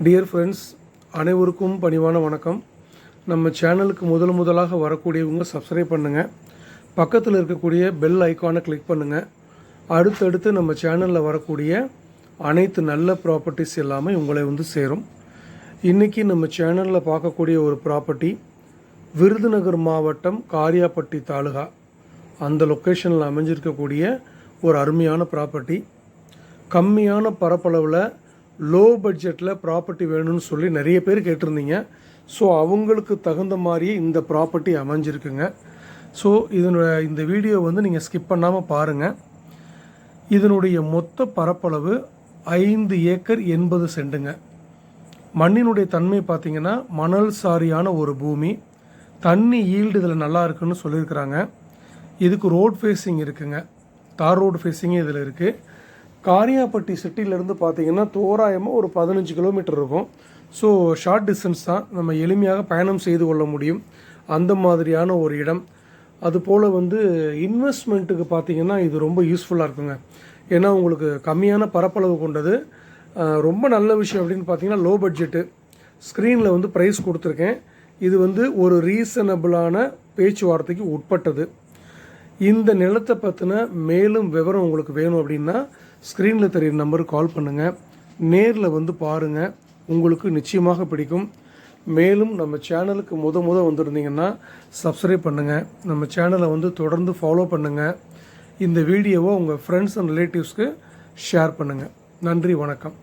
Dear friends அனைவருக்கும் பணிவான வணக்கம். நம்ம சேனலுக்கு முதல் முதலாக வரக்கூடியவங்க சப்ஸ்கிரைப் பண்ணுங்கள் பக்கத்தில் இருக்கக்கூடிய பெல் ஐக்கானை கிளிக் பண்ணுங்கள் அடுத்தடுத்து நம்ம சேனலில் வரக்கூடிய அனைத்து நல்ல ப்ராப்பர்ட்டிஸ் எல்லாமே உங்களை வந்து சேரும். இன்றைக்கி நம்ம சேனலில் பார்க்கக்கூடிய ஒரு ப்ராப்பர்ட்டி விருதுநகர் மாவட்டம் காரியாப்பட்டி தாலுகா. அந்த லொக்கேஷனில் அமைஞ்சிருக்கக்கூடிய ஒரு அருமையான ப்ராப்பர்ட்டி கம்மியான பரப்பளவில் லோ பட்ஜெட்டில் ப்ராப்பர்ட்டி வேணும்னு சொல்லி நிறைய பேர் கேட்டிருந்தீங்க. ஸோ அவங்களுக்கு தகுந்த மாதிரியே இந்த ப்ராப்பர்ட்டி அமைஞ்சிருக்குங்க. ஸோ இதனோட இந்த வீடியோ வந்து நீங்கள் ஸ்கிப் பண்ணாமல் பாருங்கள் இதனுடைய மொத்த பரப்பளவு ஐந்து ஏக்கர் எண்பது செண்டுங்க. மண்ணினுடைய தன்மை பார்த்திங்கன்னா மணல் சாரியான ஒரு பூமி தண்ணி ஈல்டு இதில் நல்லா இருக்குன்னு சொல்லியிருக்கிறாங்க. இதுக்கு ரோட் ஃபேஸிங் இருக்குங்க. தார் ரோடு ஃபேஸிங்கே இதில் இருக்குது காரியாப்பட்டி சிட்டிலேருந்து பார்த்தீங்கன்னா தோராயமாக ஒரு பதினஞ்சு கிலோமீட்டர் இருக்கும். ஸோ ஷார்ட் டிஸ்டன்ஸ் தான் நம்ம எளிமையாக பயணம் செய்து கொள்ள முடியும். அந்த மாதிரியான ஒரு இடம். அதுபோல் வந்து இன்வெஸ்ட்மெண்ட்டுக்கு பார்த்தீங்கன்னா இது ரொம்ப யூஸ்ஃபுல்லாக இருக்குங்க. ஏன்னா உங்களுக்கு கம்மியான பரப்பளவு கொண்டது. ரொம்ப நல்ல விஷயம் அப்படின்னு பார்த்தீங்கன்னா லோ பட்ஜெட்டு ஸ்க்ரீனில் வந்து ப்ரைஸ் கொடுத்துருக்கேன். இது வந்து ஒரு ரீசனபிளான பேச்சுவார்த்தைக்கு உட்பட்டது. இந்த நிலத்தை பற்றின மேலும் விவரம் உங்களுக்கு வேணும் அப்படின்னா ஸ்க்ரீனில் தெரியுற நம்பருக்கு கால் பண்ணுங்கள் நேரில் வந்து பாருங்கள் உங்களுக்கு நிச்சயமாக பிடிக்கும். மேலும் நம்ம சேனலுக்கு முத முத வந்திருந்தீங்கன்னா சப்ஸ்கிரைப் பண்ணுங்கள் நம்ம சேனலை வந்து தொடர்ந்து ஃபாலோ பண்ணுங்கள் இந்த வீடியோவை உங்கள் ஃப்ரெண்ட்ஸ் அண்ட் ரிலேட்டிவ்ஸ்க்கு ஷேர் பண்ணுங்கள் நன்றி வணக்கம்.